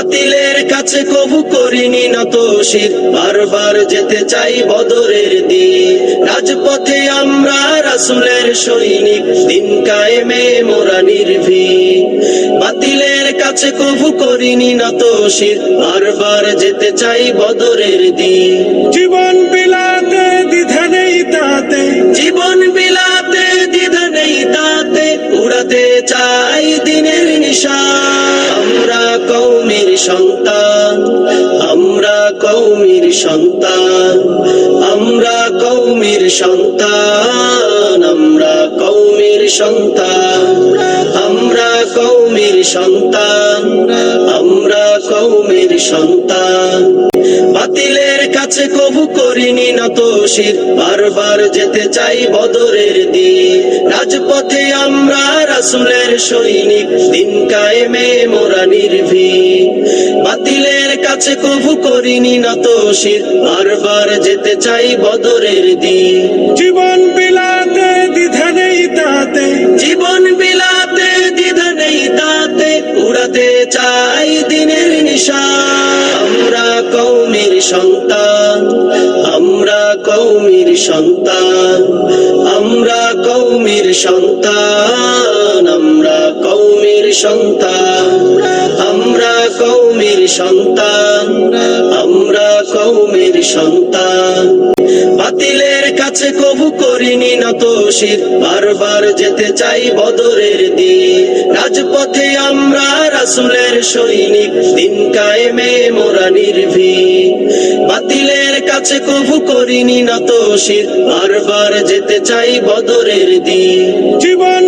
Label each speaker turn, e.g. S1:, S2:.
S1: বাতিলের কাছে কবু করিনি নত শির। বারবার যেতে চাই বদরের দিন। রাজপথে আমরা রাসুলের সৈনিক। দিন কায়েমে মোরা নির্ভীক। বাতিলের কাছে কবু করিনি নত শির। বারবার যেতে চাই বদরের দিন।
S2: জীবন বিলাতে দ্বিধা নেই তাতে।
S1: জীবন বিলাতে দ্বিধা নেই তাতে। উড়াতে চাই সন্তান, আমরা কৌমির সন্তান, আমরা কৌমির সন্তান, আমরা কৌমির সন্তান, আমরা কৌমির সন্তান, আমরা কৌমির সন্তান। বাতিলের কাছে কবু করিনি নত শির বারবার যেতে চাই বদরের দিন। রাজপথে আমরা রাসুলের সৈনিক, দিন কায়েমে মোরা নির্ভীক। কাছে কবু করিনি নত শির বারবার যেতে চাই বদরের দিন।
S2: জীবন বিলাতে দ্বিধা নেই তাতে।
S1: জীবন বিলাতে দ্বিধা নেই তাতে। উড়াতে চাই দিনের নিশান আমরা কৌমির সন্তান। আমরা কৌমির সন্তান। আমরা কৌমির সন্তান। আমরা কৌমির সন্তান। সন্তান, আমরা কৌমির সন্তান। বাতিলের কাছে কবু করিনি নত শির বারবার যেতে চাই বদরের দিন। রাজপথে আমরা রাসুলের সৈনিক, দিন কায়েমে মোরা নির্ভীক। বাতিলের কাছে কবু করিনি নত শির বারবার যেতে চাই বদরের দিন।
S2: জীবন